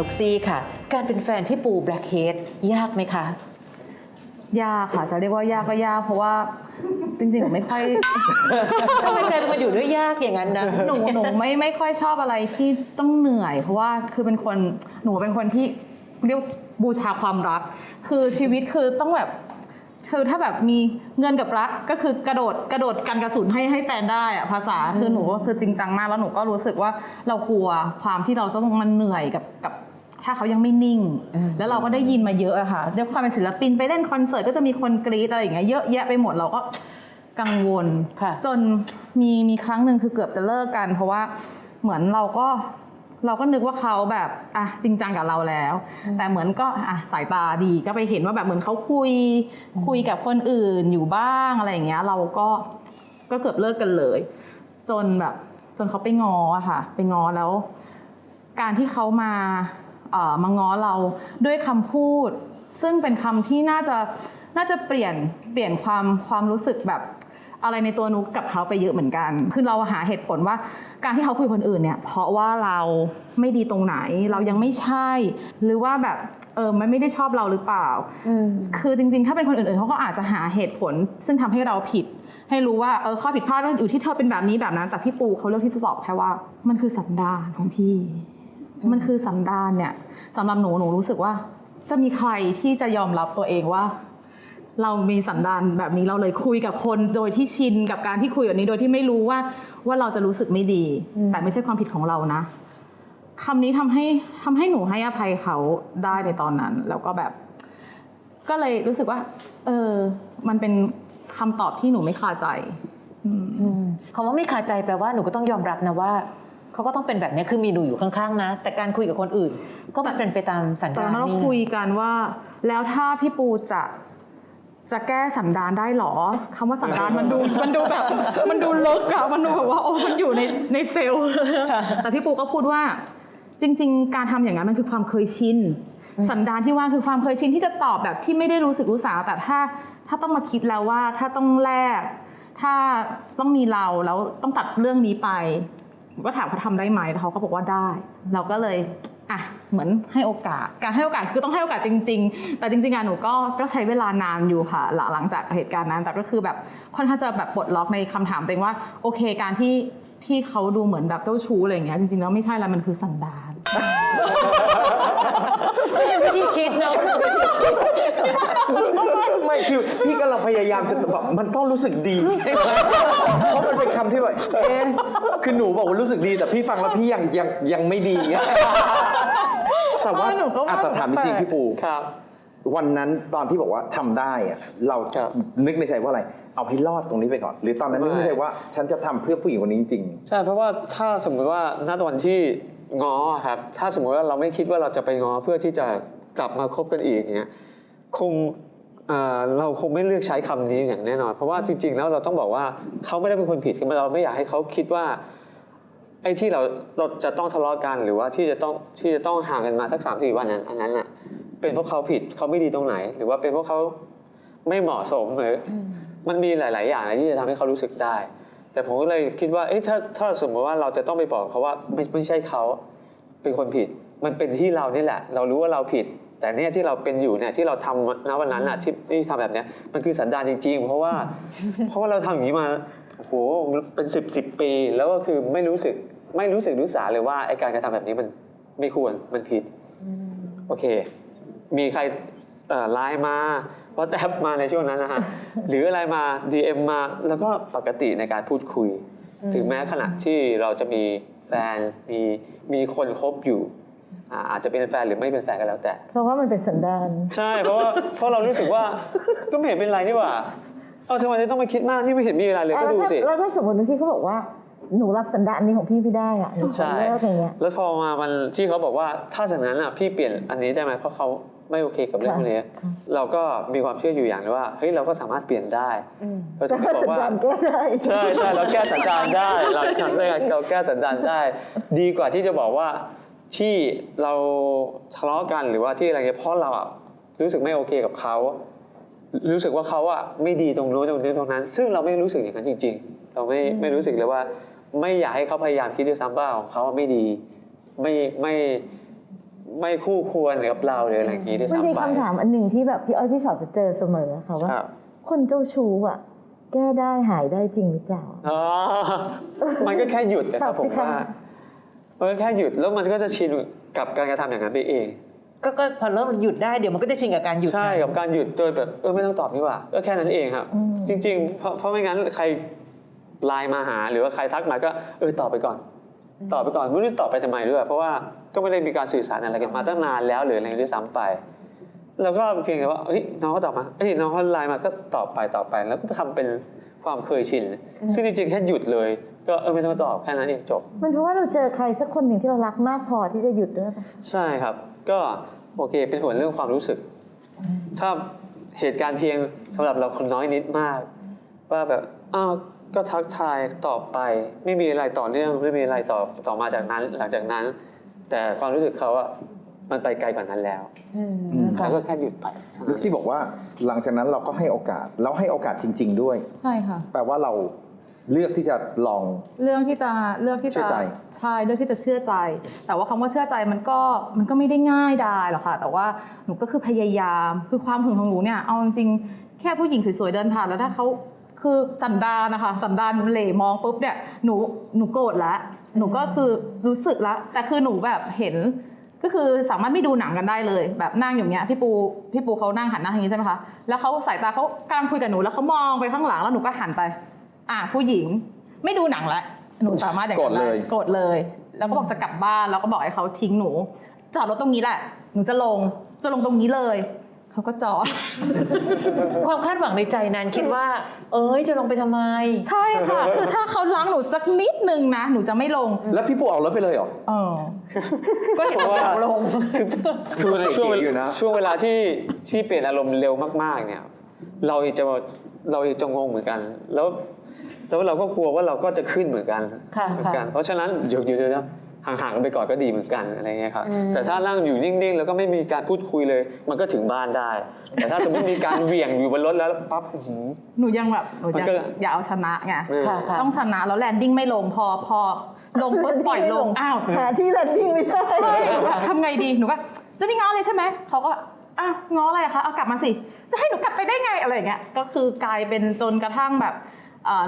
นุกซี่ค่ะ การเป็นแฟนพี่ปูแบล็คเฮดยากไหมคะ ยากค่ะ จะเรียกว่ายากก็ยาก เพราะว่าจริงๆหนูไม่ค่อย ทำไมกลายเป็นมาอยู่ด้วยยากอย่างนั้นนะ หนูหนูไม่ไม่ค่อยชอบอะไรที่ต้องเหนื่อย เพราะว่าคือเป็นคนหนูเป็นคนที่เรียกบูชาความรัก คือชีวิตคือต้องแบบคือถ้าแบบมีเงินกับรักก็คือกระโดดกระโดดกันกระสุนให้ให้แฟนได้อะภาษาคือหนูก็คือจริงจังมากแล้วหนูก็รู้สึกว่าเรากลัวความที่เราต้องมันเหนื่อยกับกับ ถ้าเขายังไม่นิ่ง แล้วเราก็ได้ยินมาเยอะอะค่ะด้วยความเป็นศิลปินไปเล่นคอนเสิร์ตก็จะมีคนกรี๊ดอะไรอย่างเงี้ยเยอะแยะไปหมดเราก็กังวลค่ะจนมีมีครั้งหนึ่งคือเกือบจะเลิกกัน เพราะว่าเหมือนเราก็เราก็นึกว่าเขาแบบอะจริงจังกับเราแล้ว แต่เหมือนก็อะสายตาดีก็ไปเห็นว่าแบบเหมือนเขาคุยคุยกับคนอื่นอยู่บ้างอะไรอย่างเงี้ย เราก็ก็เกือบเลิกกันเลย จนแบบจนเขาไปงออะค่ะ ไปงอแล้ว การที่เขามาเอ่อ มาง้อเราด้วยคำพูด ซึ่งเป็นคำที่น่าจะน่าจะเปลี่ยนเปลี่ยนความความรู้สึกแบบอะไรในตัวนุกกับเขาไปเยอะเหมือนกัน คือเราหาเหตุผลว่าการที่เขาคุยกับคนอื่นเนี่ย เพราะว่าเราไม่ดีตรงไหน เรายังไม่ใช่ หรือว่าแบบเออมันไม่ได้ชอบเราหรือเปล่า คือจริง ๆ ถ้าเป็นคนอื่นๆเขาก็อาจจะหาเหตุผล ซึ่งทำให้เราผิด ให้รู้ว่าเออข้อผิดพลาดอยู่ที่เธอเป็นแบบนี้แบบนั้น แต่พี่ปูเขาเลือกที่จะตอบแค่ว่ามันคือสันดานของพี่ มันคือสันดานเนี่ยสำหรับหนูหนูรู้สึกว่า จะมีใครที่จะยอมรับตัวเองว่า เรามีสันดานแบบนี้เราเลยคุยกับคนโดยที่ชินกับการที่คุยแบบนี้โดยที่ไม่รู้ว่าว่าเราจะรู้สึกไม่ดี แต่ไม่ใช่ความผิดของเรานะคำนี้ทำให้ทำให้หนูให้อภัยเขาได้ในตอนนั้น แล้วก็แบบ ก็เลยรู้สึกว่า เออ มันเป็นคำตอบที่หนูไม่คาใจคำว่าไม่คาใจแปลว่าหนูก็ต้องยอมรับนะว่า เขาก็ต้องเป็นแบบนี้คือมีหนูอยู่ข้างๆนะ แต่การคุยกับคนอื่น ก็มันเป็นไปตามสัญตอนญาณนั้นเรานี่คุยกันว่า แล้วถ้าพี่ปูจะจะแก้สันดานได้หรอคำว่าสันดานมันดูมันดูแบบ มันดูลึกอะมันดูแบบว่าโอ้มันอยู่ในในเซลล์แต่พี่ปูก็พูดว่า จริง ๆ การทำอย่างนั้นมันคือความเคยชินสันดานที่ว่าคือความเคยชินที่จะตอบแบบที่ไม่ได้รู้สึกรู้สาแต่ถ้า ถ้าต้องมาคิดแล้วว่าถ้าต้องแลกถ้าต้องมีเราแล้วต้องตัดเรื่องนี้ไป ก็ถามเขาทำได้ไหมแล้วเขาก็บอกว่าได้ เราก็เลยอะเหมือนให้โอกาส การให้โอกาสคือต้องให้โอกาสจริง ๆ แต่จริงๆอะหนูก็ก็ใช้เวลานานอยู่ค่ะ หลังจากเหตุการณ์นั้น แต่ก็คือแบบค่อนข้างจะแบบปลดล็อกในคำถามตัวเองว่าโอเคการที่ที่เขาดูเหมือนแบบเจ้าชู้อะไรอย่างเงี้ยจริงๆแล้วไม่ใช่แล้วมันคือสันดานวิธีคิดเนาะวิธีคิด ไม่คือพี่กำลังพยายามจะแบบมันต้องรู้สึกดีใช่ไหมเพราะมันเป็นคำที่แบบเอ๊ะคือหนูบอกว่ารู้สึกดีแต่พี่ฟังแล้วพี่ยังยังยังไม่ดีอะแต่ว่าเออหนูก็ว่าอะแต่ถามจริงๆพี่ปู ครับ วันนั้นตอนที่บอกว่าทำได้อะเราครับนึกในใจว่าอะไร เอาให้รอดตรงนี้ไปก่อน หรือตอนนั้นนึกในใจว่า ฉันจะทำเพื่อผู้หญิงคนนี้จริง ใช่เพราะว่าถ้าสมมติว่าณตอนที่ง้อครับ ถ้าสมมติว่าเราไม่คิดว่าเราจะไปง้อเพื่อที่จะกลับมาคบกันอีกอย่างเงี้ยคง เอ่อเราคงไม่เลือกใช้คำนี้อย่างแน่นอน เพราะว่าจริง ๆ แล้วเราต้องบอกว่าเขาไม่ได้เป็นคนผิดคือเราไม่อยากให้เขาคิดว่าไอ้ที่เราเราจะต้องทะเลาะกันหรือว่าที่จะต้องที่จะต้องห่างกันมาสักสามสี่วันนั้นอันนั้นอะเป็นเพราะเขาผิดเขาไม่ดีตรงไหน หรือว่าเป็นเพราะเขาไม่เหมาะสมหรืออมันมีหลาย ๆ อย่างนะที่จะทำให้เขารู้สึกได้ แต่ผมก็เลยคิดว่าเอ๊ะถ้าถ้าสมมติว่าเราจะต้องไปบอกเขาว่าไม่ไม่ใช่เขาเป็นคนผิด มันเป็นที่เรานี่แหละ เรารู้ว่าเราผิด แต่เนี่ยที่เราเป็นอยู่เนี่ยที่เราทำณวันนั้นอะที่ที่ทำแบบเนี้ยมันคือสันดานจริง ๆ เพราะว่าเพราะว่าเราทำอย่างนี้มาโอ้โหเป็นสิบสิบปี แล้วก็คือไม่รู้สึกไม่รู้สึกรู้สาเลยว่าไอการกระทำแบบนี้มันไม่ควรมันผิดโอเค มีใครเอ่อไลน์มาว่าแอปมาในช่วงนั้นนะฮะหรืออะไรมา DM มาแล้วก็ปกติในการพูดคุย ถึงแม้ขณะที่เราจะมีแฟนมีมีคนคบอยู่ อ่าอาจจะเป็นแฟนหรือไม่เป็นแฟนก็แล้วแต่ เพราะว่ามันเป็นสันดานใช่เพราะว่าเพราะเรารู้สึกว่าก็ไม่เห็นเป็นไรนี่หว่าเอาทำไมจะต้องไปคิดมากนี่ไม่เห็นมีอะไรเลยก็แล้วดูถ้าสิแล้วถ้าสมมติที่เขาบอกว่าหนูรับสันดานนี้ของพี่ไม่ได้อะหนูขอใช่เลิกอย่างเงี้ยแล้วพอมามันที่เขาบอกว่าถ้าจากนั้นอะพี่เปลี่ยนอันนี้ได้ไหมเพราะเขาไม่โอเคกับเรื่องพวกนี้ค่ะเราก็มีความเชื่ออยู่อย่างหนึงว่าเฮ้ยเราก็สามารถเปลี่ยนได้เราแต่จะไม่ถ้าบอสักนว่าดานแก้ได้ใช่ใช่เราแก้สันดานได้ เราทำได้เราแก้สันดานได้ ดีกว่าที่จะบอกว่า ที่เราทะเลาะกันหรือว่าที่อะไรเงี้ยเพราะเราอะรู้สึกไม่โอเคกับเขา รู้สึกว่าเขาอะไม่ดีตรงนู้นตรงนี้ตรงนั้น ซึ่งเราไม่รู้สึกอย่างนั้นจริง ๆ เราไม่ไม่รู้สึกเลยว่า ไม่อยากให้เขาพยายามคิดด้วยซ้ำว่าของเขาอะไม่ดีไม่ไม่ไม่คู่ควรกับเราหรืออะไรอย่างนี้ด้วยมันซ้ำมีไปคำถามอันหนึ่งที่แบบพี่อ้อยพี่ชอตจะเจอเสมอค่ะว่าครับคนเจ้าชู้อะ แก้ได้หายได้จริงหรือเปล่าอ๋อมันก็แค่หยุดนะครับตผอบสิมคะว่า มันก็แค่หยุดแล้วมันก็จะชินกับการกระทำอย่างนั้นไปเอง ก็ก็พอเริ่มหยุดได้เดี๋ยวมันก็จะชินกับการหยุดใช่นะกับการหยุดโดยแบบเออไม่ต้องตอบนี่หว่าก็แค่นั้นเองครับอืมจริง ๆ เพราะเพราะไม่งั้นใครไลน์มาหาหรือว่าใครทักมาก็เออตอบไปก่อนตอบไปก่อนไม่รู้ตอบไปทำไมด้วยเพราะว่าก็ไม่ได้มีการสื่อสารอะไรกันมาตั้งนานแล้วหรืออะไรด้วยซ้ำไปแล้วก็เพียงแต่ว่าเฮ้ยน้องก็ตอบมาเฮ้ยน้องเขาไลน์มาก็ตอบไปตอบไป แล้วก็ทำเป็นความเคยชิน ซึ่งจริงๆแค่หยุดเลย ก็เออไม่ต้องตอบแค่นั้นเองจบ มันเพราะว่าเราเจอใครสักคนหนึ่งที่เรารักมากพอที่จะหยุดด้วยปะใช่ครับ ก็โอเคเป็นผลเรื่องความรู้สึก ถ้าเหตุการณ์เพียงสำหรับเราคนน้อยนิดมาก ว่าแบบอ้าวก็ทักทายต่อไป ไม่มีอะไรต่อเนื่องไม่มีอะไรต่อต่อมาจากนั้นหลังจากนั้น แต่ความรู้สึกเขาอะมันไปไกลกว่านั้นแล้วอืมอืมค่ะแล้วก็แค่หยุดไปลูกซี่บอกว่าหลังจากนั้นเราก็ให้โอกาสแล้วให้โอกาสจริง ๆ ด้วย ใช่ค่ะ แปลว่าเรา เลือกที่จะลอง เรื่องที่จะเลือกที่เชื่จะอใจ ใช่เลือกที่จะเชื่อใจ แต่ว่าคำว่าเชื่อใจมันก็มันก็ไม่ได้ง่ายดายหรอกค่ะ แต่ว่าหนูก็คือพยายามคือความหึงของหนูเนี่ยเอาจริงๆแค่ผู้หญิงสวยๆเดินผ่านแล้วถ้าเขาคือสันดานนะคะสันดานเหล่มองปุ๊บเนี่ยหนูหนูโกรธแล้วหนูก็คือรู้สึกแล้วแต่คือหนูแบบเห็น ก็คือสามารถไม่ดูหนังกันได้เลย แบบนั่งอยู่เนี้ยพี่ปูพี่ปูเขานั่งหันหน้าทางนี้ใช่ไหมคะแล้วเขาสายตาเขากำลังคุยกับหนูแล้วเขามองไปข้างหลังแล้วหนูก็หันไป อะผู้หญิงไม่ดูหนังแล้วหนูสามารถอย่างนั้นโกรธเลยได้โกรธเลย แล้วก็บอกจะกลับบ้านแล้วก็บอกให้เขาทิ้งหนู จอดรถตรงนี้แหละ หนูจะลงจะลงตรงนี้เลย เขาก็จอด ความคาดหวังในใจนั้นคิดว่า เอ้ยจะลงไปทำไม ใช่ค่ะ คือถ้าเขาล้างหนูสักนิดนึงนะ หนูจะไม่ลง แล้วพี่ปูเอารถไปเลยเหรอ เออ ก็เห็นว่าอยากลง คือในช่วงเวเก๋อยู่ลานะ ช่วงเวลาที่ที่เปลี่ยนอารมณ์เร็วมากๆเนี่ย เราเองจะเราเองจะงงเหมือนกัน แล้ว แล้วเราก็กลัวว่าเราก็จะขึ้นเหมือนกันค่ะเหมือนกัน เพราะฉะนั้นเดี๋ยวเดี๋ยวเดี๋ยวห่างๆกันไปก่อนก็ดีเหมือนกันอะไรเงี้ยครับอืมแต่ถ้านั่งอยู่นิ่งๆ แล้วก็ไม่มีการพูดคุยเลย มันก็ถึงบ้านได้ แต่ถ้าสมมติมีการเหวี่ยงอยู่บนรถแล้วปั๊บอื้อหือหนูยังแบบหนูมันยังก็อยากเอาชนะไงเออค่ะค่ะต้องชนะแล้วแลนดิ้งไม่ลงพอพอลงปุ๊บปล่อยลงอ้าวหาที่แลนดิ้งไม่ได้ใช่ทำไงดีหนูก็จะไม่ง้อเลยใช่ไหมเขาก็อ้าวง้ออะไรอะคะเอากลับมาสิจะให้หนูกลับไปได้ไงอะไรอย่างเงี้ยก็คือกลายเป็นจนกระทั่งแบบเอ่อ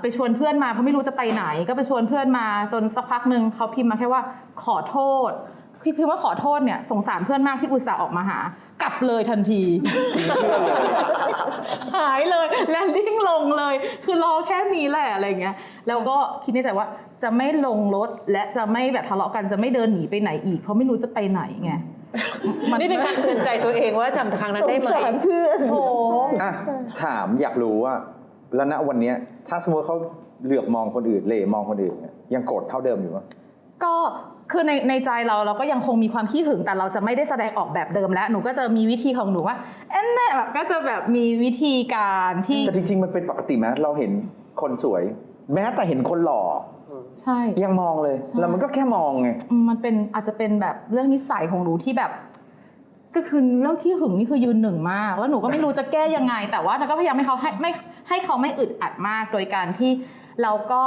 ไปชวนเพื่อนมาเพราะไม่รู้จะไปไหน ก็ไปชวนเพื่อนมาจนสักพักหนึ่งเขาพิมพ์มาแค่ว่าขอโทษคือพิมพ์ว่าขอโทษเนี่ยสงสารเพื่อนมากที่อุตส่าห์ออกมาหากลับเลยทันที หายเลยแลนดิ้งลงเลย คือรอแค่นี้แหละอะไรเงี้ยแล้วก็คิดในใจว่าจะไม่ลงรถและจะไม่แบบทะเลาะกันจะไม่เดินหนีไปไหนอีก เพราะไม่รู้จะไปไหนไงนี่เป็นการเตือนใจตัวเองว่าจำครั้งนั้นได้ไหมสงสารเพื่อนโอ้อะถามอยากรู้ว่า แล้วณวันเนี้ยถ้าสมมติเขาเหลือบมองคนอื่นเหล่มองคนอื่นเนี่ยยังโกรธเท่าเดิมอยู่ปะก็คือในในใจเราเราก็ยังคงมีความขี้หึงแต่เราจะไม่ได้แสดงออกแบบเดิมแล้วหนูก็จะมีวิธีของหนูว่าเอ็นแน่แบบก็จะแบบมีวิธีการที่แต่จริงๆมันเป็นปกติไหมเราเห็นคนสวย แม้แต่เห็นคนหล่อใช่ยังมองเลยใช่แล้วมันก็แค่มองไงมันเป็นอาจจะเป็นแบบเรื่องนิสัยของหนูที่แบบ ก็คือเรื่องขี้หึงนี่คือยืนหนึ่งมาก แล้วหนูก็ไม่รู้จะแก้ยังไง แต่ว่าเราก็พยายามให้เขาให้ไม่ให้เขาไม่อึดอัดมาก โดยการที่เราก็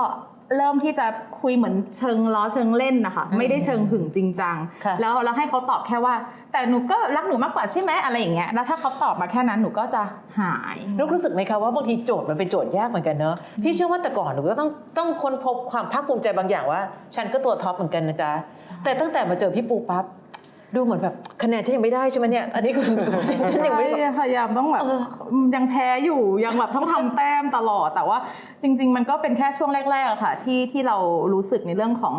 เริ่มที่จะคุยเหมือนเชิงล้อเชิงเล่นนะคะ ไม่ได้เชิงหึงจริงจังค่ะแล้วเราให้เขาตอบแค่ว่า แต่หนูก็รักหนูมากกว่าใช่ไหมอะไรอย่างเงี้ยแล้วถ้าเขาตอบมาแค่นั้นหนูก็จะหายลูกรู้สึกไหมคะว่าบางทีโจทย์มันเป็นโจทย์ยากเหมือนกันเนอะพี่เชื่อว่าแต่ก่อนหนูก็ต้องต้องค้นพบความภาคภูมิใจบางอย่างว่า ฉันก็ตัวท็อปเหมือนกันนะจ๊ะแต่ตั้งแต่มาเจอพี่ปูปั๊บ ดูเหมือนแบบคะแนนฉันยังไม่ได้ใช่ไหมเนี่ย อันนี้คือฉันยังไม่แบบใช่พยายามต้องแบบเออยังแพ้อยู่ยังแบบต้องทำแต้มตลอดแต่ว่าจริง ๆ มันก็เป็นแค่ช่วงแรกๆอะค่ะที่ที่เรารู้สึกในเรื่องของ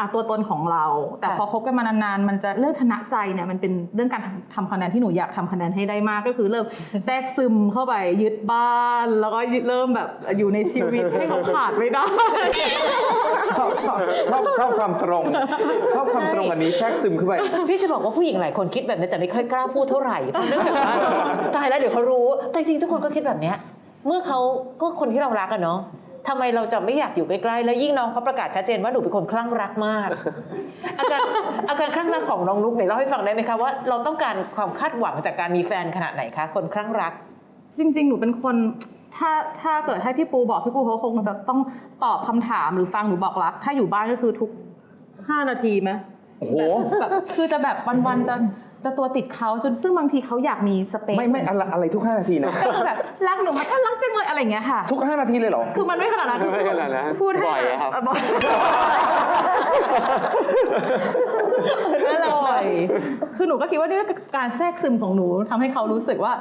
อะตัวตนของเรา แต่พอคบกันมานานๆ มันจะเรื่องชนะใจเนี่ยมันเป็นเรื่องการทำทำคะแนนที่หนูอยากทำคะแนนให้ได้มากก็คือเริ่มแทรกซึมเข้าไปยึดบ้าน แล้วก็เริ่มแบบอยู่ในชีวิตให้เขาขาดไม่ได้ ชอบชอบชอบชอบความตรง ชอบความตรงอันนี้แทรกซึมเข้าไปพี่จะบอกว่าผู้หญิงหลายคนคิดแบบนี้แต่ไม่ค่อยกล้าพูดเท่าไหร่เพราะเนื่องจากว่าตายแล้วเดี๋ยวเขารู้ แต่จริงๆทุกคนก็คิดแบบเนี้ยเมื่อเขาก็คนที่เรารักอะเนาะ ทำไมเราจะไม่อยากอยู่ใกล้ๆ แล้วยิ่งน้องเขาประกาศชัดเจนว่าหนูเป็นคนคลั่งรักมาก อาการอาการคลั่งรักของน้องนุ๊กเนี่ยเล่าให้ฟังได้ไหมคะว่าเราต้องการความคาดหวังจากการมีแฟนขนาดไหนคะคนคลั่งรัก จริง ๆ หนูเป็นคนถ้าถ้าเกิดให้พี่ปูบอกพี่ปูเขาคงจะต้องตอบคำถามหรือฟังหนูบอกรัก ถ้าอยู่บ้านก็คือทุก5นาทีไหมโอ้โหแบบคือจะแบบวันๆจะ จะตัวติดเขาจนซึ่งบางทีเขาอยากมีสเปซไม่ไม่อะไรอะไรทุก 5 นาทีนะ ก็คือแบบรักหนูมันก็รักจังเลยอะไรอย่างเงี้ยค่ะ ทุก 5 นาทีเลยเหรอ คือมันไม่ขนาดนั้นคือไม่ขนาดนั้นพูดให้บ่อยอะครับบ่อย อร่อย คือหนูก็คิดว่านี่ก็การแทรกซึมของหนูทำให้เขารู้สึกว่า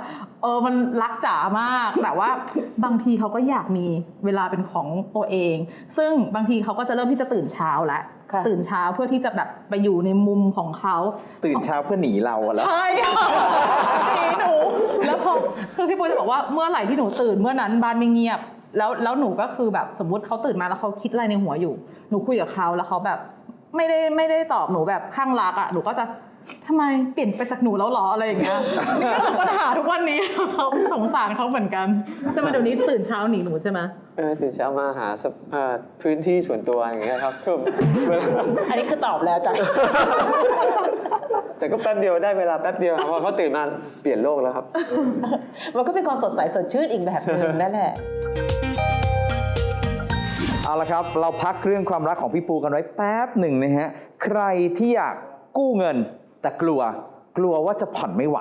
เออมันรักจ๋ามาก แต่ว่าบางทีเขาก็อยากมีเวลาเป็นของตัวเอง ซึ่งบางทีเขาก็จะเริ่มที่จะตื่นเช้าแล้วค่ะตื่นเช้าเพื่อที่จะแบบไปอยู่ในมุมของเขา ตื่นเช้าเพื่อหนีเราอะแล้วใช่ค่ะหนีหนู แล้วพอคือพี่ปุ้ยจะบอกว่าเมื่อไหร่ที่หนูตื่นเมื่อนั้นบ้านไม่เงียบ แล้วแล้วหนูก็คือแบบสมมุติเขาตื่นมาแล้วเขาคิดอะไรในหัวอยู่ หนูคุยกับเขาแล้วเขาแบบ ไม่ได้ไม่ได้ตอบหนูแบบข้างรักอะหนูก็จะทำไมเปลี่ยนไปจากหนูแล้วเหรออะไรอย่างเงี้ยนี่ก็คือปัญหาทุกวันนี้เขาสงสารเขาเหมือนกันใช่ไหมเดี๋ยวนี้ตื่นเช้าหนีหนูใช่ไหมเออตื่นเช้ามาหาสภเอ่อพื้นที่ส่วนตัวอย่างเงี้ยครับคือเวลาอันนี้คือตอบแล้วจ้ะแต่ก็แป๊บเดียวได้เวลาแป๊บเดียวครับพอเขาตื่นมาเปลี่ยนโลกแล้วครับ มันก็เป็นความสดใสสดชื่นอีกแบบหนึ่งนั่นแหละ เอาละครับ เราพักเรื่องความรักของพี่ปูกันไว้แป๊บหนึ่งนะฮะ ใครที่อยากกู้เงินแต่กลัวกลัวว่าจะผ่อนไม่ไหว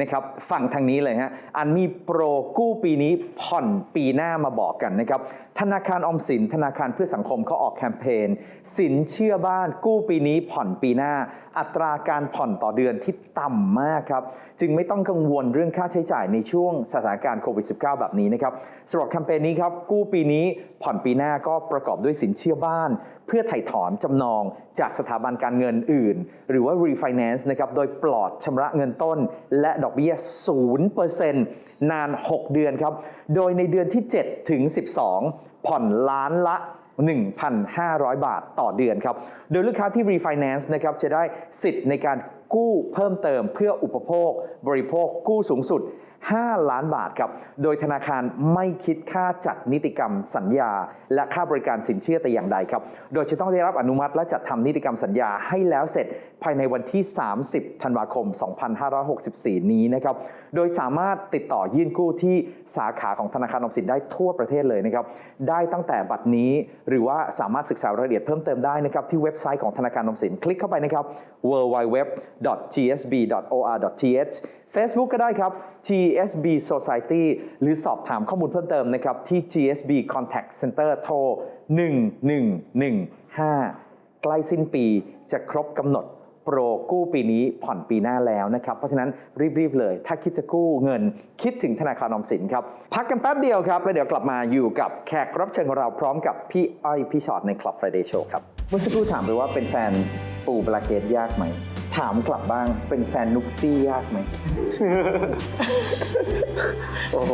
นะครับฟังทางนี้เลยฮะอันมีโปรกู้ปีนี้ผ่อนปีหน้ามาบอกกันนะครับ ธนาคารอมสิน ธนาคารเพื่อสังคมเขาออกแคมเปญสินเชื่อบ้านกู้ปีนี้ผ่อนปีหน้า อัตราการผ่อนต่อเดือนที่ต่ำมากครับ จึงไม่ต้องกังวลเรื่องค่าใช้จ่ายในช่วงสถานการณ์โควิด -19 แบบนี้นะครับสำหรับแคมเปญนี้ครับกู้ปีนี้ผ่อนปีหน้าก็ประกอบด้วยสินเชื่อบ้าน เพื่อไถ่ถอนจำนองจากสถาบันการเงินอื่น หรือว่า refinance นะครับโดยปลอดชำระเงินต้น และดอกเบี้ย 0%นาน 6 เดือนครับ โดยในเดือนที่ 7 ถึง 12 ผ่อนล้านละ 1,500 บาทต่อเดือนครับ โดยลูกค้าที่ refinance นะครับจะได้สิทธิ์ในการกู้เพิ่มเติมเพื่ออุปโภค บริโภคกู้สูงสุด5 ล้านบาทครับ โดยธนาคารไม่คิดค่าจัดนิติกรรมสัญญา และค่าบริการสินเชื่อแต่อย่างใดครับ โดยจะต้องได้รับอนุมัติและจัดทำนิติกรรมสัญญาให้แล้วเสร็จภายในวันที่ 30 ธันวาคม 2564 นี้นะครับ โดยสามารถติดต่อยื่นกู้ที่สาขาของธนาคารออมสินได้ทั่วประเทศเลยนะครับ ได้ตั้งแต่บัดนี้หรือว่าสามารถศึกษารายละเอียดเพิ่มเติมได้นะครับที่เว็บไซต์ของธนาคารออมสิน คลิกเข้าไปนะครับ www.gsb.or.th Facebook ก็ได้ครับ GSB Society หรือสอบถามข้อมูลเพิ่มเติมนะครับ ที่ GSB Contact Center โทร1115 ใกล้สิ้นปีจะครบกำหนดโปรกู้ปีนี้ผ่อนปีหน้าแล้วนะครับ เพราะฉะนั้นรีบ ๆ เลย ถ้าคิดจะกู้เงิน คิดถึงธนาคารออมสินครับ พักกันแป๊บเดียวครับ แล้วเดี๋ยวกลับมาอยู่กับแขกรับเชิญของเราพร้อมกับพี่อ้อยพี่ชอตใน Club Friday Show ครับ เมื่อสักครู่ถามไปว่าเป็นแฟนปูบลาเกตยากไหม ถามกลับบ้างเป็นแฟนนุกซี่ยากไหม โอ้โห